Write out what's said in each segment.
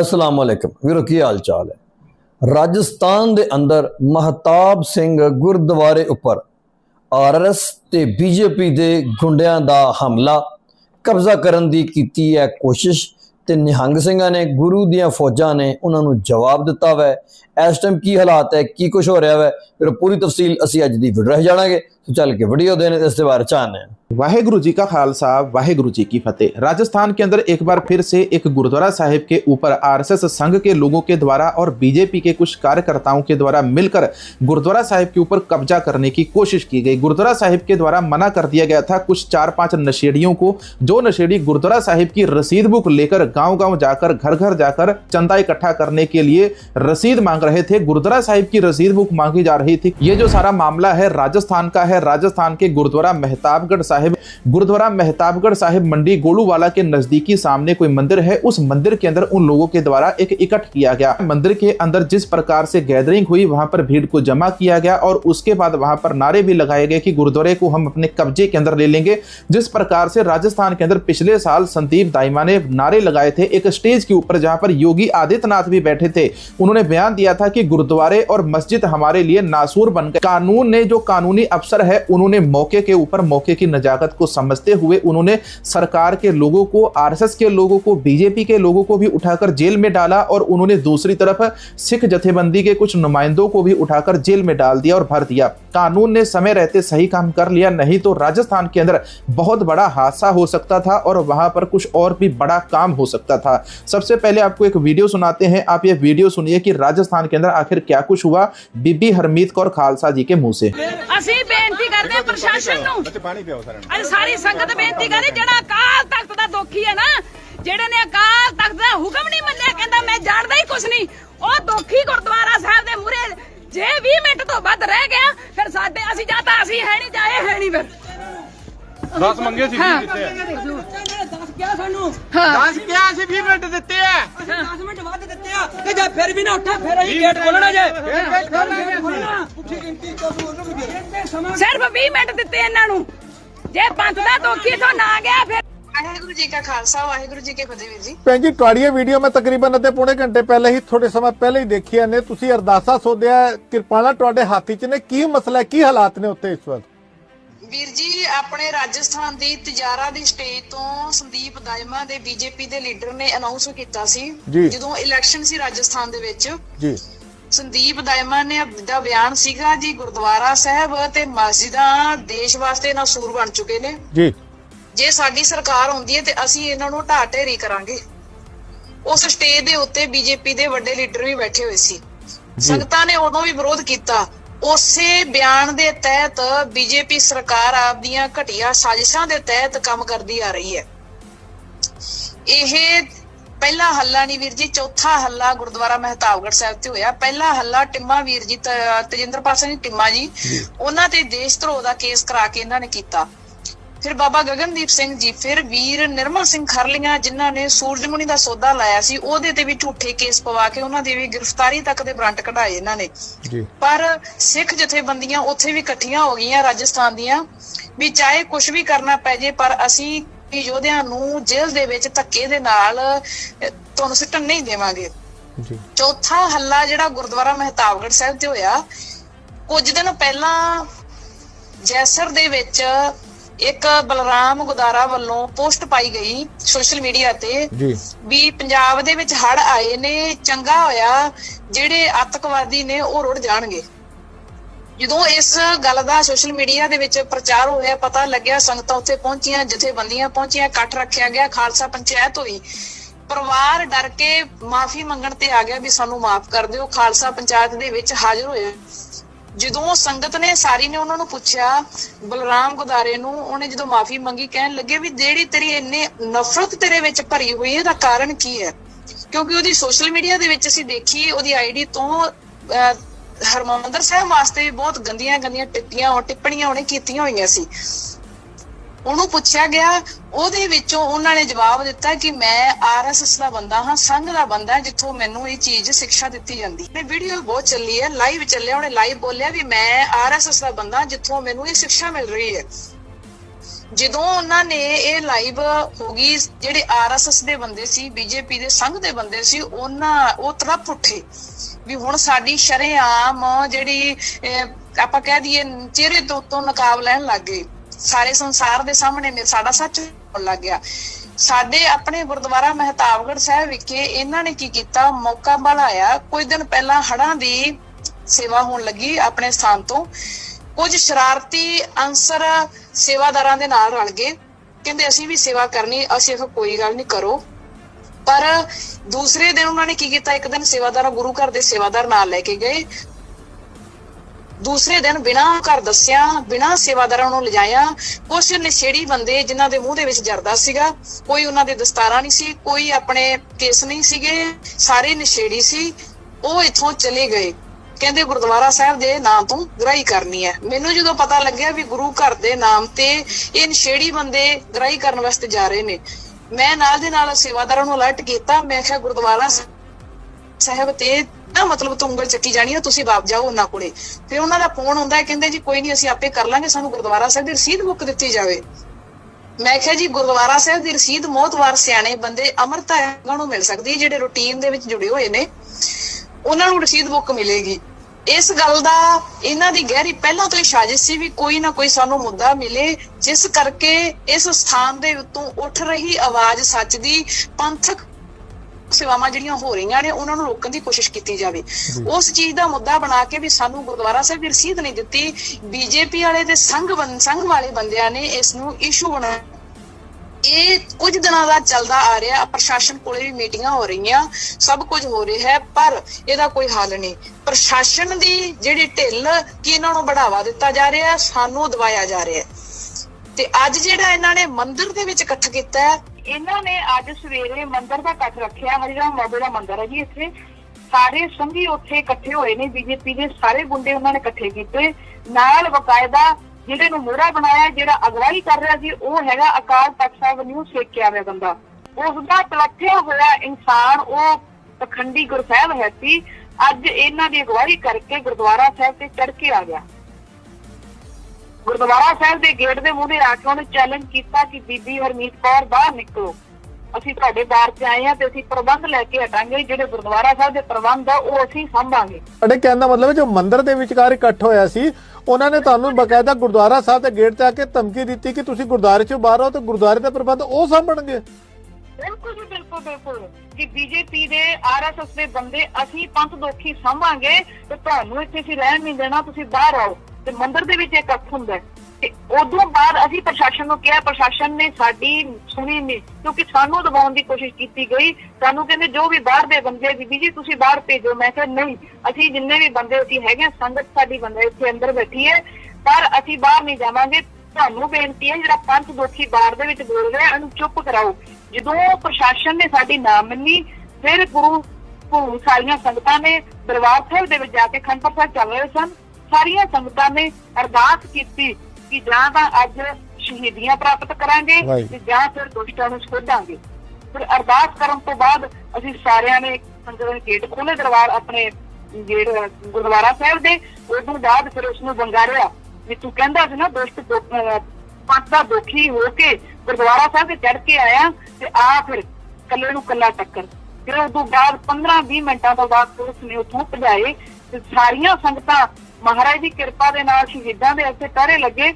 ਅਸਲਾਮ ਵਾਲੇਕਮ ਵੀਰੋ, ਕੀ ਹਾਲ ਚਾਲ ਹੈ? ਰਾਜਸਥਾਨ ਦੇ ਅੰਦਰ ਮਹਤਾਬ ਸਿੰਘ ਗੁਰਦੁਆਰੇ ਉੱਪਰ ਆਰਐਸ ਤੇ ਬੀਜੇਪੀ ਦੇ ਗੁੰਡਿਆਂ ਦਾ ਹਮਲਾ, ਕਬਜ਼ਾ ਕਰਨ ਦੀ ਕੀਤੀ ਹੈ ਕੋਸ਼ਿਸ਼ ਤੇ ਨਿਹੰਗ ਸਿੰਘਾਂ ਨੇ, ਗੁਰੂ ਦੀਆਂ ਫੌਜਾਂ ਨੇ ਉਹਨਾਂ ਨੂੰ ਜਵਾਬ ਦਿੱਤਾ ਵੈ। ਇਸ ਟਾਈਮ ਕੀ ਹਾਲਾਤ ਹੈ, ਕੀ ਕੁਝ ਹੋ ਰਿਹਾ ਵੈ? ਫਿਰ ਪੂਰੀ ਤਫਸੀਲ ਅਸੀਂ ਅੱਜ ਦੀ ਵੀਡੀਓ ਰਹਿ ਜਾਣਾਂਗੇ। ਸੋ ਚੱਲ ਕੇ ਵੀਡੀਓ ਦੇ ਨੇ ਇਸ ਦੇ ਬਾਰੇ ਜਾਣਦੇ ਹਾਂ। वाहेगुरु जी का खालसा, वाहेगुरु जी की फतेह। राजस्थान के अंदर एक बार फिर से एक गुरुद्वारा साहिब के ऊपर आरएसएस संघ के लोगों के द्वारा और बीजेपी के कुछ कार्यकर्ताओं के द्वारा मिलकर गुरुद्वारा साहिब के ऊपर कब्जा करने की कोशिश की गई। गुरुद्वारा साहिब के द्वारा मना कर दिया गया था कुछ चार पाँच नशेड़ियों को। जो नशेड़ी गुरुद्वारा साहिब की रसीद बुक लेकर गाँव गाँव जाकर घर घर जाकर चंदा इकट्ठा करने के लिए रसीद मांग रहे थे, गुरुद्वारा साहिब की रसीद बुक मांगी जा रही थी। ये जो सारा मामला है, राजस्थान का है। राजस्थान के गुरुद्वारा मेहताबगढ़ साहिब गुरुद्वारा मेहताबगढ़ साहिब मंडी गोलूवाला के नजदीकी सामने कोई मंदिर है, उस मंदिर के अंदर उन लोगों के द्वारा एक इकट्ठ किया गया। मंदिर के अंदर जिस प्रकार से गैदरिंग हुई, वहाँ पर भीड़ को जमा किया गया और उसके बाद वहाँ पर नारे भी लगाए गए कि गुरुद्वारे को हम अपने कब्जे के अंदर ले लेंगे। जिस प्रकार से राजस्थान के अंदर पिछले साल संदीप दाइमा ने नारे लगाए थे, एक स्टेज के ऊपर जहाँ पर योगी आदित्यनाथ भी बैठे थे, उन्होंने बयान दिया था कि गुरुद्वारे और मस्जिद हमारे लिए नासूर बन गए। कानून ने जो कानूनी अफसर है, उन्होंने मौके के ऊपर मौके की नजाकत को समझते हुए उन्होंने सरकार के लोगों को आरएसएस के लोगों को बीजेपी के लोगों को भी उठाकर जेल में डाला और उन्होंने दूसरी तरफ सिख जथेबंदी के कुछ नुमाइंदों को भी उठाकर जेल में डाल दिया और भर दिया कानून ने समय रहते सही काम कर लिया नहीं तो राजस्थान के अंदर बहुत बड़ा हादसा हो सकता था और वहां पर कुछ और भी बड़ा काम हो सकता था सबसे पहले आपको एक वीडियो सुनाते हैं आप ये वीडियो सुनिए कि राजस्थान के अंदर आखिर क्या कुछ हुआ बीबी हरमीत कौर खालसा जी के मुंह से ਅਸੀਂ ਬੇਨਤੀ ਕਰਦੇ ਹਾਂ ਪ੍ਰਸ਼ਾਸਨ ਨੂੰ ਅੱਜ ਸਾਰੀ ਸੰਗਤ ਬੇਨਤੀ ਕਰੇ ਜਿਹੜਾ ਅਕਾਲ ਤਖਤ ਦਾ ਦੋਖੀ ਹੈ ਨਾ ਜਿਹੜੇ ਨੇ ਅਕਾਲ ਤਖਤ ਦਾ ਹੁਕਮ ਨਹੀਂ ਮੰਨਿਆ ਕਹਿੰਦਾ ਮੈਂ ਜਾਣਦਾ ਹੀ ਕੁਛ ਨਹੀਂ। ਉਹ ਦੋਖੀ ਗੁਰਦੁਆਰਾ ਸਾਹਿਬ ਦੇ ਮੂਹਰੇ ਜੇ 20 ਮਿੰਟ ਤੋਂ ਵੱਧ ਰਹਿ ਗਿਆ ਫਿਰ ਸਾਡੇ ਅਸੀਂ ਜਾਂ ਤਾਂ ਅਸੀਂ ਹੈ ਨਹੀਂ ਜਾਏ ਹੈ ਨਹੀਂ ਫਿਰ। 10 ਮੰਗੇ ਸੀ ਹਾਂ। ਕਿੱਥੇ ਆ? ਦੱਸ ਕਿਆ ਸਾਨੂੰ। ਹਾਂ। ਦਸ ਕਿਹਾ ਸੀ 20 ਮਿੰਟ ਦਿੱਤੇ ਆ। ਅਸੀਂ 10 ਮਿੰਟ ਵੱਧ ਦਿੱਤੇ ਆ। ਤੇ ਜੇ ਫਿਰ ਵੀ ਨਾ ਉੱਠਾ ਫਿਰ ਅਸੀਂ ਗੇਟ ਖੋਲਣਾ ਜੇ। ਫੇਰ ਗੇਟ ਖੋਲਣਾ ਗਿਣਤੀ ਸਿਰਫ 20 ਮਿੰਟ ਦਿੱਤੇ ਇਹਨਾਂ ਨੂੰ। ਜੇ ਪੰਥ ਦਾ ਦੋਖੀ ਤੋਂ ਨਾ ਗਿਆ ਫਿਰ। ਵਾਹਿਗੁਰੂ ਜੀ ਕਾ ਖਾਲਸਾ ਵਾਹਿਗੁਰੂ ਜੀ ਕੀ ਫਤਿਹ ਵੀਰ ਜੀ। ਭੈਣ ਜੀ ਵੀਡੀਓ ਮੈਂ ਤਕਰੀਬਨ ਅੱਧੇ ਪੌਣੇ ਘੰਟੇ ਪਹਿਲੇ ਹੀ ਥੋੜੇ ਸਮਾਂ ਪਹਿਲੇ ਹੀ ਦੇਖੀਆਂ ਨੇ। ਤੁਸੀਂ ਅਰਦਾਸਾ ਸੋਧਿਆ ਕਿਰਪਾਨਾ ਤੁਹਾਡੇ ਹੱਥ 'ਚ ਨੇ। ਕੀ ਮਸਲਾ ਹੈ ਕੀ ਹਾਲਾਤ ਨੇ ਉੱਤੇ ਇਸ ਵਕਤ? ਵੀਰ ਜੀ ਆਪਣੇ ਰਾਜਸਥਾਨ ਦੀ ਤਜਾਰਾ ਦੀ ਸਟੇਜ ਤੋਂ ਸੰਦੀਪ ਦਾਇਮਾ ਦੇ ਬੀਜੇਪੀ ਦੇ ਲੀਡਰ ਨੇ ਅਨਾਉਂਸ ਕੀਤਾ ਸੀ। ਜੀ। ਜਦੋਂ ਇਲੈਕਸ਼ਨ ਸੀ ਰਾਜਸਥਾਨ ਦੇ ਵਿੱਚ। ਜੀ। ਸੰਦੀਪ ਦਾਇਮਾ ਨੇ ਦਾ ਬਿਆਨ ਸੀਗਾ ਜੀ ਗੁਰਦੁਆਰਾ ਸਾਹਿਬ ਤੇ ਮਸਜਿਦਾਂ ਦੇਸ਼ ਵਾਸਤੇ ਨਾ ਸੂਰ ਬਣ ਚੁੱਕੇ ਨੇ। ਜੀ। ਜੇ ਸਾਡੀ ਸਰਕਾਰ ਆਉਂਦੀ ਹੈ ਤੇ ਅਸੀਂ ਇਹਨਾਂ ਨੂੰ ਢਾਹ ਢੇਰੀ ਕਰਾਂਗੇ। ਉਸ ਸਟੇਜ ਦੇ ਉੱਤੇ ਬੀਜੇਪੀ ਦੇ ਵੱਡੇ ਲੀਡਰ ਵੀ ਬੈਠੇ ਹੋਏ ਸੀ। ਸੰਗਤਾਂ ਨੇ ਉਦੋਂ ਵੀ ਵਿਰੋਧ ਕੀਤਾ। ਉਸੇ ਬਿਆਨ ਦੇ ਤਹਿਤ ਬੀਜੇਪੀ ਸਰਕਾਰ ਆਪਦੀਆਂ ਘਟੀਆ ਸਾਜ਼ਿਸ਼ਾਂ ਦੇ ਤਹਿਤ ਕੰਮ ਕਰਦੀ ਆ ਰਹੀ ਹੈ। ਇਹ ਪਹਿਲਾ ਹੱਲਾ ਨਹੀਂ ਵੀਰ ਜੀ ਚੌਥਾ ਹੱਲਾ ਗੁਰਦੁਆਰਾ ਮਹਿਤਾਬਗੜ੍ਹ ਸਾਹਿਬ ਤੇ ਹੋਇਆ। ਪਹਿਲਾ ਹੱਲਾ ਟਿੰਮਾ ਵੀਰ ਜੀ ਤੇਜਿੰਦਰਪਾਲ ਸਿੰਘ ਟਿੰਮਾ ਜੀ। ਉਹਨਾਂ ਤੇ ਦੇਸ਼ ਧਰੋਹ ਦਾ ਕੇਸ ਕਰਾ ਕੇ ਇਹਨਾਂ ਨੇ ਕੀਤਾ। ਫਿਰ ਬਾਬਾ ਗਗਨਦੀਪ ਸਿੰਘ ਜੀ ਫਿਰ ਵੀਰ ਨਿਰਮਲ ਸਿੰਘ ਖਰਲੀਆਂ ਜਿਨ੍ਹਾਂ ਨੇ ਸੂਰਜਮੁਨੀ ਦਾ ਸੌਦਾ ਲਾਇਆ ਸੀ ਉਹਦੇ ਤੇ ਵੀ ਝੂਠੇ ਕੇਸ ਪਵਾ ਕੇ ਉਹਨਾਂ ਦੀ ਵੀ ਗ੍ਰਿਫਤਾਰੀ ਤੱਕ ਦੇ ਬਰੰਟ ਕਢਾਏ ਇਹਨਾਂ ਨੇ। ਜੀ। ਪਰ ਸਿੱਖ ਜਥੇਬੰਦੀਆਂ ਉੱਥੇ ਵੀ ਇਕੱਠੀਆਂ ਹੋ ਗਈਆਂ ਰਾਜਸਥਾਨ ਦੀਆਂ ਵੀ ਚਾਹੇ ਕੁਝ ਵੀ ਕਰਨਾ ਪੈ ਜੇ ਪਰ ਅਸੀਂ ਯੋਧਿਆਂ ਨੂੰ ਜੇਲ੍ਹ ਦੇ ਵਿੱਚ ਧੱਕੇ ਦੇ ਨਾਲ ਤੁਹਾਨੂੰ ਸਿੱਟਣ ਨਹੀਂ ਦੇਵਾਂਗੇ। ਜੀ। ਚੌਥਾ ਹੱਲਾ ਜਿਹੜਾ ਗੁਰਦੁਆਰਾ ਮਹਿਤਾਬਗੜ੍ਹ ਸਾਹਿਬ ਤੇ ਹੋਇਆ ਕੁਝ ਦਿਨ ਪਹਿਲਾਂ ਜੈਸਰ ਦੇ ਵਿੱਚ ਇੱਕ ਬਲਰਾਮ ਗੁਦਾਰਾ ਵੱਲੋਂ ਪੋਸਟ ਪਾਈ ਗਈ ਸੋਸ਼ਲ ਮੀਡੀਆ ਤੇ ਜੀ। ਵੀ ਪੰਜਾਬ ਦੇ ਵਿੱਚ ਹੜ ਆਏ ਨੇ ਚੰਗਾ ਹੋਇਆ ਜਿਹੜੇ ਆਤੰਕਵਾਦੀ ਨੇ ਉਹ ਰੁੜ ਜਾਣਗੇ। ਜਦੋਂ ਇਸ ਗੱਲ ਦਾ ਸੋਸ਼ਲ ਮੀਡੀਆ ਦੇ ਵਿੱਚ ਪ੍ਰਚਾਰ ਹੋਇਆ, ਪਤਾ ਲੱਗਿਆ ਸੰਗਤਾਂ ਉੱਥੇ ਪਹੁੰਚੀਆਂ, ਜਥੇਬੰਦੀਆਂ ਪਹੁੰਚੀਆਂ ਇਕੱਠ ਰੱਖਿਆ ਗਿਆ, ਖਾਲਸਾ ਪੰਚਾਇਤ ਹੋਈ। ਪਰਿਵਾਰ ਡਰ ਕੇ ਮਾਫੀ ਮੰਗਣ ਤੇ ਆ ਗਿਆ ਵੀ ਸਾਨੂੰ ਮਾਫ ਕਰ ਦਿਓ, ਖਾਲਸਾ ਪੰਚਾਇਤ ਦੇ ਵਿੱਚ ਹਾਜ਼ਰ ਹੋਏ ਜਦੋਂ ਸੰਗਤ ਨੇ, ਸਾਰੀ ਨੇ ਉਹਨਾਂ ਨੂੰ ਪੁੱਛਿਆ, ਬਲਰਾਮ ਗੁਦਾਰੇ ਨੂੰ, ਉਹਨੇ ਜਦੋਂ ਮਾਫੀ ਮੰਗੀ, ਕਹਿਣ ਲੱਗੇ ਵੀ ਜਿਹੜੀ ਤੇਰੀ ਇੰਨੇ ਨਫ਼ਰਤ ਤੇਰੇ ਵਿੱਚ ਭਰੀ ਹੋਈ ਹੈ, ਇਹਦਾ ਕਾਰਨ ਕੀ ਹੈ? ਕਿਉਂਕਿ ਉਹਦੀ ਸੋਸ਼ਲ ਮੀਡੀਆ ਦੇ ਵਿੱਚ ਅਸੀਂ ਦੇਖੀ, ਉਹਦੀ ਆਈਡੀ ਤੋਂ ਹਰਮੰਦਰ ਸਾਹਿਬ ਵਾਸਤੇ ਬਹੁਤ ਗੰਦੀਆਂ ਗੰਦੀਆਂ ਟਿੱਪੀਆਂ ਟਿੱਪਣੀਆਂ ਉਹਨੇ ਕੀਤੀਆਂ ਹੋਈਆਂ ਸੀ। ਉਹਨੂੰ ਪੁੱਛਿਆ ਗਿਆ, ਉਹਦੇ ਵਿੱਚੋਂ ਉਹਨਾਂ ਨੇ ਜਵਾਬ ਦਿੱਤਾ ਕਿ ਮੈਂ ਆਰਐਸਐਸ ਦਾ ਬੰਦਾ ਹਾਂ, ਸੰਘ ਦਾ ਬੰਦਾ ਜਿੱਥੋਂ ਮੈਨੂੰ ਇਹ ਚੀਜ਼ ਸਿੱਖਿਆ ਦਿੱਤੀ ਜਾਂਦੀ। ਹੈ ਵੀਡੀਓ ਬਹੁਤ ਚੱਲੀ ਹੈ ਲਾਈਵ ਚੱਲਿਆ, ਉਹਨੇ ਲਾਈਵ ਬੋਲਿਆ ਵੀ ਮੈਂ ਆਰਐਸਐਸ ਦਾ ਬੰਦਾ ਜਿੱਥੋਂ ਮੈਨੂੰ ਇਹ ਸਿੱਖਿਆ ਮਿਲ ਰਹੀ ਹੈ। ਜਦੋਂ ਉਹਨਾਂ ਨੇ ਇਹ ਲਾਈਵ ਹੋ ਗਈ, ਜਿਹੜੇ ਆਰਐਸਐਸ ਦੇ ਬੰਦੇ ਸੀ ਬੀਜੇਪੀ ਦੇ ਸੰਘ ਦੇ ਬੰਦੇ ਸੀ, ਉਹਨਾਂ, ਉਹ ਤਰਫ ਉੱਠੇ। ਵੀ ਹੁਣ ਸਾਡੀ ਸ਼ਰੇਆਮ ਜਿਹੜੀ ਆਪਾਂ ਕਹਿ ਦਈਏ ਚਿਹਰੇ ਤੋਂ ਉੱਤੋਂ ਨਕਾਬ ਲੈਣ ਲੱਗ ਗਏ। ਸਾਰੇ ਸੰਸਾਰ ਦੇ ਸਾਹਮਣੇ ਸਾਡਾ ਸੱਚ ਹੋਣ ਲੱਗ ਗਿਆ। ਸਾਡੇ ਆਪਣੇ ਗੁਰਦੁਆਰਾ ਮਹਿਤਾਬਗੜ ਸਾਹਿਬ ਵਿਖੇ ਇਹਨਾਂ ਨੇ ਕੀ ਕੀਤਾ? ਮੌਕਾ ਬਣਾਇਆ। ਕੁਝ ਦਿਨ ਪਹਿਲਾਂ ਹੜਾਂ ਦੀ ਸੇਵਾ ਹੋਣ ਲੱਗੀ ਆਪਣੇ ਸਥਾਨ ਤੋਂ। ਕੁਝ ਸ਼ਰਾਰਤੀ ਅੰਸਰ ਸੇਵਾਦਾਰਾਂ ਦੇ ਨਾਲ ਰਲ ਗਏ। ਕਹਿੰਦੇ, ਅਸੀਂ ਵੀ ਸੇਵਾ ਕਰਨੀ, ਅਸੀਂ ਕੋਈ ਗੱਲ ਨਹੀਂ, ਕਰੋ। ਪਰ ਦੂਸਰੇ ਦਿਨ ਉਹਨਾਂ ਨੇ ਕੀ ਕੀਤਾ? ਇੱਕ ਦਿਨ ਸੇਵਾਦਾਰ, ਗੁਰੂ ਘਰ ਦੇ ਸੇਵਾਦਾਰ ਨਾਲ ਲੈ ਕੇ ਗਏ। ਦੂਸਰੇ ਦਿਨ ਬਿਨਾਂ ਘਰ ਦੱਸਿਆ, ਬਿਨਾਂ ਸੇਵਾਦਾਰਾਂ ਨੂੰ ਲਿਜਾਇਆ ਕੁਝ ਨਸ਼ੇੜੀ ਬੰਦੇ ਜਿਨ੍ਹਾਂ ਦੇ ਮੂੰਹ ਦੇ ਵਿੱਚ ਜਰਦਾ ਸੀਗਾ, ਕੋਈ ਉਹਨਾਂ ਦੇ ਦਸਤਾਰਾਂ ਨਹੀਂ ਸੀ, ਕੋਈ ਆਪਣੇ ਕੇਸ ਨਹੀਂ ਸੀਗੇ, ਸਾਰੇ ਨਸ਼ੇੜੀ ਸੀ, ਉਹ ਇੱਥੋਂ ਚਲੇ ਗਏ। ਕਹਿੰਦੇ, ਗੁਰਦੁਆਰਾ ਸਾਹਿਬ ਦੇ ਨਾਮ ਤੋਂ ਗ੍ਰਾਈ ਕਰਨੀ ਹੈ। ਮੈਨੂੰ ਜਦੋਂ ਪਤਾ ਲੱਗਿਆ ਵੀ ਗੁਰੂ ਘਰ ਦੇ ਨਾਮ ਤੇ ਇਹ ਨਸ਼ੇੜੀ ਬੰਦੇ ਗ੍ਰਾਈ ਕਰਨ ਵਾਸਤੇ ਜਾ ਰਹੇ ਨੇ ਮੈਂ ਨਾਲ ਦੇ ਨਾਲ ਸੇਵਾਦਾਰਾਂ ਨੂੰ ਅਲਰਟ ਕੀਤਾ। ਮੈਂ ਕਿਹਾ, ਗੁਰਦੁਆਰਾ ਸਾਹਿਬ ਤੇ ਨਾ ਮਤਲਬ ਤੋਂ ਉਂਗਲ ਚੱਕੀ ਜਾਣੀ ਹੈ ਤੁਸੀਂ ਵਾਪ ਜਾਓ ਉਹਨਾਂ ਕੋਲੇ। ਫਿਰ ਉਹਨਾਂ ਦਾ ਫੋਨ ਹੁੰਦਾ ਹੈ, ਕਹਿੰਦੇ ਜੀ, ਕੋਈ ਨਹੀਂ, ਅਸੀਂ ਆਪੇ ਕਰ ਲਾਂਗੇ, ਸਾਨੂੰ ਗੁਰਦੁਆਰਾ ਸਾਹਿਬ ਦੀ ਰਸੀਦ ਬੁੱਕ ਦਿੱਤੀ ਜਾਵੇ। ਮੈਂ ਕਿਹਾ, ਜੀ, ਗੁਰਦੁਆਰਾ ਸਾਹਿਬ ਦੀ ਰਸੀਦ ਮੋਤਵਾਰ ਸਿਆਣੇ ਬੰਦੇ ਅਮਰਤਾ ਨੂੰ ਮਿਲ ਸਕਦੀ ਜਿਹੜੇ ਰੁਟੀਨ ਦੇ ਵਿੱਚ ਜੁੜੇ ਹੋਏ ਨੇ। ਉਹਨਾਂ ਨੂੰ ਰਸੀਦ ਬੁੱਕ ਮਿਲੇਗੀ। ਇਸ ਗੱਲ ਦਾ ਇਹਨਾਂ ਦੀ ਗਹਿਰੀ ਪਹਿਲਾਂ ਤੋਂ ਹੀ ਸਾਜ਼ਿਸ਼ ਸੀ ਵੀ ਕੋਈ ਨਾ ਕੋਈ ਸਾਨੂੰ ਮੁੱਦਾ ਮਿਲੇ ਜਿਸ ਕਰਕੇ ਇਸ ਸਥਾਨ ਦੇ ਉੱਤੋਂ ਉੱਠ ਰਹੀ ਆਵਾਜ਼ ਸੱਚ ਦੀ ਪੰਥਕ ਸੇਵਾਵਾਂ ਜਿਹੜੀਆਂ ਹੋ ਰਹੀਆਂ ਨੇ ਉਹਨਾਂ ਨੂੰ ਰੋਕਣ ਦੀ ਕੋਸ਼ਿਸ਼ ਕੀਤੀ ਜਾਵੇ। ਉਸ ਚੀਜ਼ ਦਾ ਮੁੱਦਾ ਬਣਾ ਕੇ ਵੀ ਸਾਨੂੰ ਗੁਰਦੁਆਰਾ ਸਾਹਿਬ ਦੀ ਰਸੀਦ ਨਹੀਂ ਦਿੱਤੀ ਬੀਜੇਪੀ ਵਾਲੇ ਤੇ ਸੰਘ ਸੰਘ ਵਾਲੇ ਬੰਦਿਆਂ ਨੇ ਇਸ ਨੂੰ ਇਸ਼ੂ ਬਣਾ ਇਹ ਕੁਝ ਦਿਨਾਂ ਦਾ ਚੱਲਦਾ ਆ ਰਿਹਾ, ਪ੍ਰਸ਼ਾਸਨ ਕੋਲੇ ਵੀ ਮੀਟਿੰਗਾਂ ਹੋ ਰਹੀਆਂ, ਸਭ ਕੁਝ ਹੋ ਰਿਹਾ ਹੈ, ਪਰ ਇਹਦਾ ਕੋਈ ਹੱਲ ਨਹੀਂ। ਪ੍ਰਸ਼ਾਸਨ ਦੀ ਜਿਹੜੀ ਢਿੱਲ ਕਿ ਇਹਨਾਂ ਨੂੰ ਬੜਾਵਾ ਦਿੱਤਾ ਜਾ ਰਿਹਾ ਹੈ ਸਾਨੂੰ ਦਬਾਇਆ ਜਾ ਰਿਹਾ ਹੈ। ਤੇ ਅੱਜ ਜਿਹੜਾ ਇਹਨਾਂ ਨੇ ਮੰਦਿਰ ਦੇ ਵਿੱਚ ਇਕੱਠ ਕੀਤਾ ਹੈ, ਇਹਨਾਂ ਨੇ ਅੱਜ ਸਵੇਰੇ ਮੰਦਿਰ ਦਾ ਇਕੱਠ ਰੱਖਿਆ ਹਰੀਰਾਮ ਬਾਬੇ ਦਾ ਮੰਦਿਰ ਹੈ ਜੀ ਇੱਥੇ। ਸਾਰੇ ਸੰਘੀ ਉੱਥੇ ਇਕੱਠੇ ਹੋਏ ਨੇ, ਬੀਜੇਪੀ ਦੇ ਸਾਰੇ ਗੁੰਡੇ ਉਹਨਾਂ ਨੇ ਇਕੱਠੇ ਕੀਤੇ। ਨਾਲ ਬਕਾਇਦਾ ਜਿਹੜੇ ਨੂੰ ਮੋਹਰਾ ਬਣਾਇਆ, ਜਿਹੜਾ ਅਗਵਾਈ ਕਰ ਰਿਹਾ ਸੀ, ਉਹ ਹੈਗਾ ਅਕਾਲ ਤਖਤ ਸਾਹਿਬ ਨੂੰ ਸੇਕਿਆ ਹੋਇਆ ਬੰਦਾ। ਉਸ ਦਾ ਤਲੱਠਿਆ ਹੋਇਆ ਇਨਸਾਨ, ਉਹ ਪਖੰਡੀ ਗੁਰਸਾਹਿਬ ਹੈ ਸੀ। ਅੱਜ ਇਹਨਾਂ ਦੀ ਅਗਵਾਈ ਕਰਕੇ ਗੁਰਦੁਆਰਾ ਸਾਹਿਬ ਤੇ ਚੜ ਕੇ ਆ ਗਿਆ। ਗੁਰਦੁਆਰਾ ਸਾਹਿਬ ਦੇ ਗੇਟ ਦੇ ਮੂਹਰੇ ਆ ਕੇ ਉਹਨੇ ਚੈਲੰਜ ਕੀਤਾ ਕਿ ਬੀਬੀ ਹਰਮੀਤ ਕੌਰ ਬਾਹਰ ਨਿਕਲੋ। ਅਸੀਂ ਤੁਹਾਡੇ ਬਾਰ 'ਚ ਆਏ ਆ ਤੇ ਅਸੀਂ ਪ੍ਰਬੰਧ ਲੈ ਕੇ ਹਟਾਂਗੇ ਜਿਹੜੇ ਗੁਰਦੁਆਰਾ ਸਾਹਿਬ ਦੇ ਪ੍ਰਬੰਧ ਆ ਉਹ ਅਸੀਂ ਸੰਭਾਂਗੇ। ਤੁਹਾਡੇ ਕਹਿਣ ਦਾ ਮਤਲਬ ਹੈ ਜੋ ਮੰਦਿਰ ਦੇ ਵਿਚਕਾਰ ਇਕੱਠ ਹੋਇਆ ਸੀ ਉਹਨਾਂ ਨੇ ਤੁਹਾਨੂੰ ਬਕਾਇਦਾ ਗੁਰਦੁਆਰਾ ਸਾਹਿਬ ਦੇ ਗੇਟ ਤੇ ਆ ਕੇ ਧਮਕੀ ਦਿੱਤੀ ਕਿ ਤੁਸੀਂ ਗੁਰਦੁਆਰੇ ਚੋਂ ਬਾਹਰ ਆਓ ਤੇ ਗੁਰਦੁਆਰੇ ਦੇ ਪ੍ਰਬੰਧ ਉਹ ਸਾਂਭਣਗੇ। ਬਿਲਕੁਲ ਜੀ ਬਿਲਕੁਲ ਬਿਲਕੁਲ। ਕਿ ਬੀਜੇਪੀ ਦੇ ਆਰਐਸਐਸ ਦੇ ਬੰਦੇ ਅਸੀਂ ਪੰਥ ਦੋਖੀ ਸੰਭਾਂਗੇ ਤੇ ਤੁਹਾਨੂੰ ਇੱਥੇ ਅਸੀਂ ਰਹਿਣ ਨਹੀਂ ਦੇਣਾ ਤੁਸੀਂ ਬਾਹਰ ਆਓ। ਤੇ ਮੰਦਿਰ ਦੇ ਵਿੱਚ ਇੱਕ ਇਕੱਠ ਹੁੰਦਾ ਹੈ। ਤੇ ਉਦੋਂ ਬਾਅਦ ਅਸੀਂ ਪ੍ਰਸ਼ਾਸਨ ਨੂੰ ਕਿਹਾ, ਪ੍ਰਸ਼ਾਸਨ ਨੇ ਸਾਡੀ ਸੁਣੀ ਨਹੀਂ ਕਿਉਂਕਿ ਸਾਨੂੰ ਦਬਾਉਣ ਦੀ ਕੋਸ਼ਿਸ਼ ਕੀਤੀ ਗਈ। ਸਾਨੂੰ ਕਹਿੰਦੇ, ਜੋ ਵੀ ਬਾਹਰ ਦੇ ਬੰਦੇ ਬੀਬੀ ਜੀ, ਤੁਸੀਂ ਬਾਹਰ ਭੇਜੋ। ਮੈਂ ਕਿਹਾ, ਨਹੀਂ, ਅਸੀਂ ਜਿੰਨੇ ਵੀ ਬੰਦੇ, ਅਸੀਂ ਹੈਗੇ ਸੰਗਤ ਸਾਡੀ ਬੰਦੇ ਇੱਥੇ ਅੰਦਰ ਬੈਠੀ ਹੈ। ਪਰ ਅਸੀਂ ਬਾਹਰ ਨਹੀਂ ਜਾਵਾਂਗੇ। ਤੁਹਾਨੂੰ ਬੇਨਤੀ ਹੈ, ਜਿਹੜਾ ਪੰਥ ਦੋਖੀ ਬਾਹਰ ਦੇ ਵਿੱਚ ਬੋਲ ਰਿਹਾ, ਇਹਨੂੰ ਚੁੱਪ ਕਰਾਓ। ਜਦੋਂ ਪ੍ਰਸ਼ਾਸਨ ਨੇ ਸਾਡੀ ਨਾ ਮੰਨੀ, ਫਿਰ ਗੁਰੂ ਗੁਰੂ ਸਾਰੀਆਂ ਸੰਗਤਾਂ ਨੇ ਦਰਬਾਰ ਸਾਹਿਬ ਦੇ ਵਿੱਚ ਜਾ ਕੇ ਖੰਡਪੁਰ ਸਾਹਿਬ ਚੱਲ ਰਹੇ ਸਨ। ਸਾਰੀਆਂ ਸੰਗਤਾਂ ਨੇ ਅਰਦਾਸ ਕੀਤੀ। ਕਿ ਜਾਂ ਤਾਂ ਅੱਜ ਸ਼ਹੀਦੀਆਂ ਪ੍ਰਾਪਤ ਕਰਾਂਗੇ। ਤੇ ਜਾਂ ਫਿਰ ਦੁਸ਼ਟਾਂ ਨੂੰ ਛੋਡਾਂਗੇ ਫਿਰ ਅਰਦਾਸ ਕਰਨ ਤੋਂ ਬਾਅਦ ਅਸੀਂ ਸਾਰਿਆਂ ਨੇ ਸੰਗਤ ਦੇ ਗੇਟ ਖੋਲੇ ਦਰਬਾਰ ਆਪਣੇ ਗੇਟ ਗੁਰਦੁਆਰਾ ਸਾਹਿਬ ਦੇ। ਤੋਂ ਬਾਅਦ ਫਿਰ ਉਸ ਨੂੰ ਵੰਗਾਰਿਆ ਵੀ ਤੂੰ ਕਹਿੰਦਾ ਸੀ ਨਾ ਦੁਸ਼ਟ ਦੋ- ਅਹ ਪੰਥ ਦਾ ਦੁਖੀ ਹੋ ਕੇ ਗੁਰਦੁਆਰਾ ਸਾਹਿਬ ਤੇ ਚੜ ਕੇ ਆਇਆ ਤੇ ਆ ਫਿਰ ਕੱਲੇ ਨੂੰ ਕੱਲਾ ਟੱਕਰ। ਫਿਰ ਤੋਂ ਬਾਅਦ 15-20 ਮਿੰਟਾਂ ਤੋਂ ਬਾਅਦ ਪੁਲਿਸ ਨੇ ਉੱਥੋਂ ਭਜਾਏ ਤੇ ਸਾਰੀਆਂ ਸੰਗਤਾਂ ਮਹਾਰਾਜ ਦੀ ਕਿਰਪਾ ਦੇ ਨਾਲ ਸ਼ਹੀਦਾਂ ਦੇ ਇੱਥੇ ਤਾਰੇ ਲੱਗੇ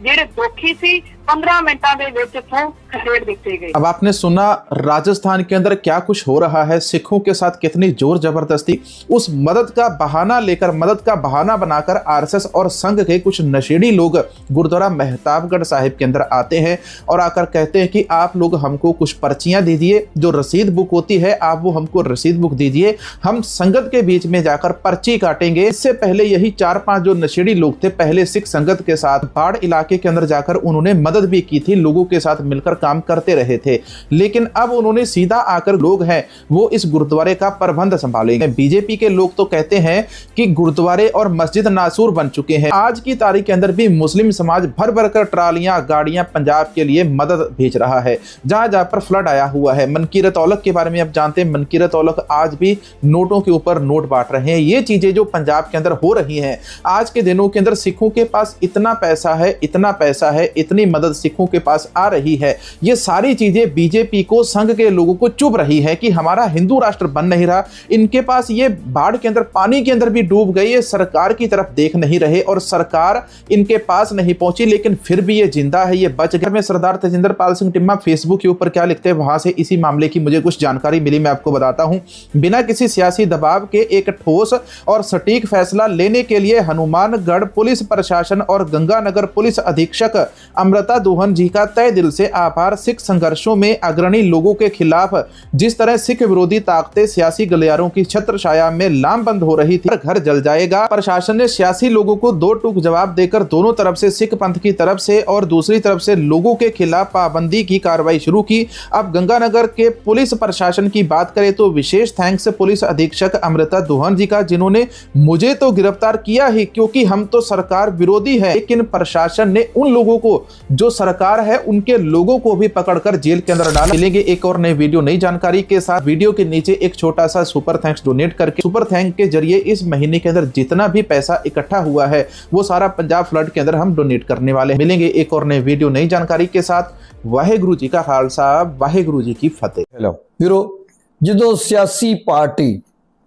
ਜਿਹੜੇ ਦੁਖੀ ਸੀ 15 मिनटों ਦੇ ਵਿੱਚ ਇੱਥੋਂ ਖਸੇੜ ਦਿੱਤੇ ਗਏ अब आपने सुना राजस्थान के अंदर क्या कुछ हो रहा है सिखों के साथ कितनी जोर जबरदस्ती उस मदद का बहाना लेकर मदद का बहाना बनाकर आरएसएस और संघ के कुछ नशेड़ी लोग गुरुद्वारा मेहताबगढ़ साहिब के अंदर आते हैं और आकर कहते हैं कि आप लोग हमको कुछ पर्चियां दीजिए जो रसीद बुक होती है आप वो हमको रसीद बुक दीजिए हम संगत के बीच में जाकर पर्ची काटेंगे इससे पहले यही चार पांच जो नशेड़ी लोग थे पहले सिख संगत के साथ बाढ़ इलाके के अंदर जाकर उन्होंने मदद भी की थी, लोगों के साथ मिलकर काम करते रहे थे। लेकिन अब उन्होंने सीधा आकर लोग हैं, वो इस गुरुद्वारे का प्रबंध संभालेंगे। बीजेपी के लोग तो कहते हैं कि गुरुद्वारे और मस्जिद नासूर बन चुके हैं। आज की तारीख के अंदर भी मुस्लिम समाज भर भर कर ट्रालियाँ, गाड़ियाँ पंजाब के लिए मदद भेज रहा है। जहाँ जहाँ पर फ्लड आया हुआ है, मनकीरत औलख के बारे में आप जानते हैं, मनकीरत औलक आज भी नोटों के ऊपर नोट बांट रहे हैं। ये चीज़ें जो पंजाब के अंदर हो रही हैं, आज के दिनों के अंदर सिखों के पास इतना पैसा है, इतना पैसा है, इतनी मदद मदद सिखों के पास आ रही है। ये सारी चीज़ें बीजेपी को, संघ के लोगों को चुभ रही है कि हमारा हिंदू राष्ट्र बन नहीं रहा। इनके पास ये बाढ़ के अंदर, पानी के अंदर भी डूब गए ये सरकार की तरफ़ देख नहीं रहे और सरकार इनके पास नहीं पहुँची, लेकिन फिर भी ये ज़िंदा है, ये बच गए। सरदार तेजिंदर पाल सिंह टिम्मा फेसबुक के ऊपर क्या लिखते हैं, वहाँ से इसी मामले की मुझे कुछ जानकारी मिली, मैं आपको बताता हूँ। बिना किसी सियासी दबाव के एक ठोस और सटीक फैसला लेने के लिए हनुमानगढ़ पुलिस प्रशासन और गंगानगर पुलिस अधीक्षक अमृता दोहन जी का तय दिल से आभार। सिख संघर्षों में अग्रणी लोगों के खिलाफ जिस तरह सिख विरोधी ताकतें सियासी गलियारों की छत्र छाया में लामबंद हो रही थी, घर जल जाएगा। प्रशासन ने सियासी लोगों को दो टूक जवाब देकर दोनों तरफ़ से सिख पंथ की तरफ़ से और दूसरी तरफ़ से लोगों के खिलाफ पाबंदी की कार्रवाई शुरू की। अब गंगानगर के पुलिस प्रशासन की बात करें तो विशेष थैंक्स पुलिस अधीक्षक अमृता दोहन जी का, जिन्होंने मुझे तो गिरफ़्तार किया ही, क्योंकि हम तो सरकार विरोधी है, लेकिन प्रशासन ने उन लोगों को जो जो सरकार है, उनके लोगों को भी पकड़कर जेल के अंदर डाला। मिलेंगे एक और नई वीडियो, नई जानकारी के साथ। वीडियो के नीचे एक छोटा सा सुपर थैंक्स डोनेट करके। सुपर थैंक के ज़रिए इस महीने के अंदर जितना भी पैसा इकट्ठा हुआ है, वो सारा पंजाब फ्लड के अंदर हम डोनेट करने वाले मिलेंगे एक और नई वीडियो, नई जानकारी के साथ। वाहे गुरु जी का खालसा वाहे गुरु जी की फतेह। हेलो जो सियासी पार्टी,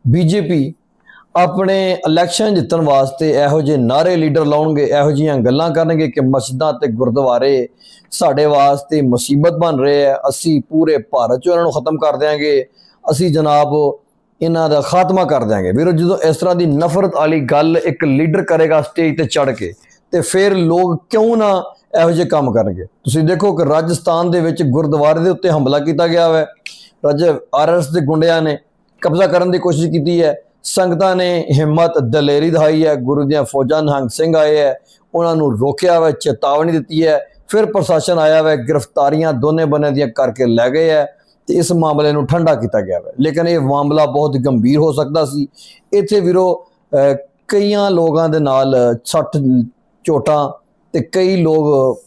बीजेपी ਆਪਣੇ ਇਲੈਕਸ਼ਨ ਜਿੱਤਣ ਵਾਸਤੇ ਇਹੋ ਜਿਹੇ ਨਾਰੇ ਲੀਡਰ ਲਾਉਣਗੇ, ਇਹੋ ਜਿਹੀਆਂ ਗੱਲਾਂ ਕਰਨਗੇ ਕਿ ਮਸਜਿਦਾਂ ਤੇ ਗੁਰਦੁਆਰੇ ਸਾਡੇ ਵਾਸਤੇ ਮੁਸੀਬਤ ਬਣ ਰਹੇ ਆ। ਅਸੀਂ ਪੂਰੇ ਭਾਰਤ 'ਚ ਉਹਨਾਂ ਨੂੰ ਖਤਮ ਕਰ ਦਿਆਂਗੇ। ਅਸੀਂ ਜਨਾਬ ਇਹਨਾਂ ਦਾ ਖਾਤਮਾ ਕਰ ਦਿਆਂਗੇ। ਵੀਰੋ, ਜਦੋਂ ਇਸ ਤਰ੍ਹਾਂ ਦੀ ਨਫ਼ਰਤ ਵਾਲੀ ਗੱਲ ਇੱਕ ਲੀਡਰ ਕਰੇਗਾ ਸਟੇਜ ਤੇ ਚੜ ਕੇ, ਤੇ ਫਿਰ ਲੋਕ ਕਿਉਂ ਨਾ ਇਹੋ ਜਿਹੇ ਕੰਮ ਕਰਨਗੇ? ਤੁਸੀਂ ਦੇਖੋ ਕਿ ਰਾਜਸਥਾਨ ਦੇ ਵਿੱਚ ਗੁਰਦੁਆਰੇ ਦੇ ਉੱਤੇ ਹਮਲਾ ਕੀਤਾ ਗਿਆ ਹੈ ਰਾਜ ਆਰਐਸ ਦੇ ਗੁੰਡਿਆਂ ਨੇ ਕਬਜ਼ਾ ਕਰਨ ਦੀ ਕੋਸ਼ਿਸ਼ ਕੀਤੀ ਹੈ। ਸੰਗਤਾਂ ਨੇ ਹਿੰਮਤ ਦਲੇਰੀ ਦਿਖਾਈ ਹੈ, ਗੁਰੂ ਦੀਆਂ ਫੌਜਾਂ ਨਿਹੰਗ ਸਿੰਘ ਆਏ ਹੈ, ਉਹਨਾਂ ਨੂੰ ਰੋਕਿਆ ਹੈ ਚੇਤਾਵਨੀ ਦਿੱਤੀ ਹੈ, ਫਿਰ ਪ੍ਰਸ਼ਾਸਨ ਆਇਆ ਹੈ ਗ੍ਰਿਫਤਾਰੀਆਂ ਦੋਨੇ ਬੰਨੇ ਦੀਆਂ ਕਰਕੇ ਲੈ ਗਏ ਹੈ ਤੇ ਇਸ ਮਾਮਲੇ ਨੂੰ ਠੰਡਾ ਕੀਤਾ ਗਿਆ ਹੈ ਲੇਕਿਨ ਇਹ ਮਾਮਲਾ ਬਹੁਤ ਗੰਭੀਰ ਹੋ ਸਕਦਾ ਸੀ। ਇੱਥੇ ਵੀਰੋ ਕਈਆਂ ਲੋਕਾਂ ਦੇ ਨਾਲ ਛੱਟ ਚੋਟਾਂ ਤੇ ਕਈ ਲੋਕ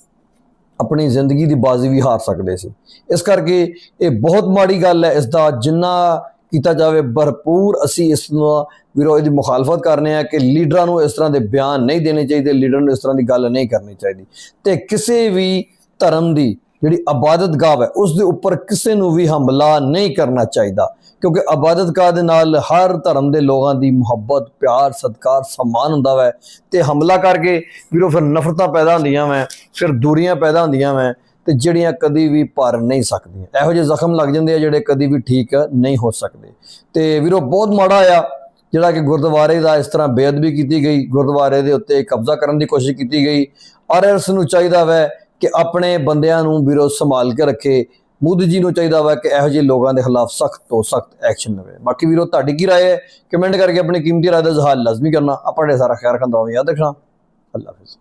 ਆਪਣੀ ਜ਼ਿੰਦਗੀ ਦੀ ਬਾਜ਼ੀ ਵੀ ਹਾਰ ਸਕਦੇ ਸੀ। ਇਸ ਕਰਕੇ ਇਹ ਬਹੁਤ ਮਾੜੀ ਗੱਲ ਹੈ, ਇਸ ਦਾ ਜਿੰਨਾ ਕੀਤਾ ਜਾਵੇ। ਭਰਪੂਰ ਅਸੀਂ ਇਸ ਨੂੰ ਵਿਰੋਧ ਦੀ ਮੁਖਾਲਫਤ ਕਰਨੇ ਆ ਕਿ ਲੀਡਰਾਂ ਨੂੰ ਇਸ ਤਰ੍ਹਾਂ ਦੇ ਬਿਆਨ ਨਹੀਂ ਦੇਣੇ ਚਾਹੀਦੇ, ਲੀਡਰ ਨੂੰ ਇਸ ਤਰ੍ਹਾਂ ਦੀ ਗੱਲ ਨਹੀਂ ਕਰਨੀ ਚਾਹੀਦੀ। ਤੇ ਕਿਸੇ ਵੀ ਧਰਮ ਦੀ ਜਿਹੜੀ ਇਬਾਦਤਗਾਹ ਹੈ, ਉਸ ਦੇ ਉੱਪਰ ਕਿਸੇ ਨੂੰ ਵੀ ਹਮਲਾ ਨਹੀਂ ਕਰਨਾ ਚਾਹੀਦਾ। ਕਿਉਂਕਿ ਇਬਾਦਤਗਾਹ ਦੇ ਨਾਲ ਹਰ ਧਰਮ ਦੇ ਲੋਕਾਂ ਦੀ ਮੁਹੱਬਤ, ਪਿਆਰ, ਸਤਿਕਾਰ, ਸਨਮਾਨ ਹੁੰਦਾ ਵੈ। ਤੇ ਹਮਲਾ ਕਰਕੇ ਵੀਰੋ ਫਿਰ ਨਫ਼ਰਤਾਂ ਪੈਦਾ ਹੁੰਦੀਆਂ ਵੈ, ਫਿਰ ਦੂਰੀਆਂ ਪੈਦਾ ਹੁੰਦੀਆਂ ਵੈ। ਤੇ ਜਿਹੜੀਆਂ ਕਦੀ ਵੀ ਭਰ ਨਹੀਂ ਸਕਦੀਆਂ ਇਹੋ ਜਿਹੇ ਜ਼ਖਮ ਲੱਗ ਜਾਂਦੇ ਆ ਜਿਹੜੇ ਕਦੀ ਵੀ ਠੀਕ ਨਹੀਂ ਹੋ ਸਕਦੇ ਤੇ ਵੀਰੋ ਬਹੁਤ ਮਾੜਾ ਆ ਜਿਹੜਾ ਕਿ ਗੁਰਦੁਆਰੇ ਦਾ ਇਸ ਤਰ੍ਹਾਂ ਬੇਅਦਬੀ ਕੀਤੀ ਗਈ ਗੁਰਦੁਆਰੇ ਦੇ ਉੱਤੇ ਕਬਜ਼ਾ ਕਰਨ ਦੀ ਕੋਸ਼ਿਸ਼ ਕੀਤੀ ਗਈ ਔਰ ਇਸ ਨੂੰ ਚਾਹੀਦਾ ਵੈ ਕਿ ਆਪਣੇ ਬੰਦਿਆਂ ਨੂੰ ਵੀਰੋ ਸੰਭਾਲ ਕੇ ਰੱਖੇ ਮੋਦੀ ਜੀ ਨੂੰ ਚਾਹੀਦਾ ਵਾ ਕਿ ਇਹੋ ਜਿਹੇ ਲੋਕਾਂ ਦੇ ਖਿਲਾਫ ਸਖਤ ਤੋਂ ਸਖਤ ਐਕਸ਼ਨ ਲਵੇ ਬਾਕੀ ਵੀਰੋ ਤੁਹਾਡੀ ਕੀ رائے ਹੈ ਕਮੈਂਟ ਕਰਕੇ ਆਪਣੀ ਕੀਮਤੀ رائے ਦਾ ਇਜ਼ਹਾਰ ਲਾਜ਼ਮੀ ਕਰਨਾ ਆਪਣੇ ਸਾਰਾ ਖਿਆਲ ਰੱਖਣਾ ਦੁਆਵਾਂ ਯਾਦ ਰੱਖਣਾ ਅੱਲਾਹ ਹਾਫਿਜ਼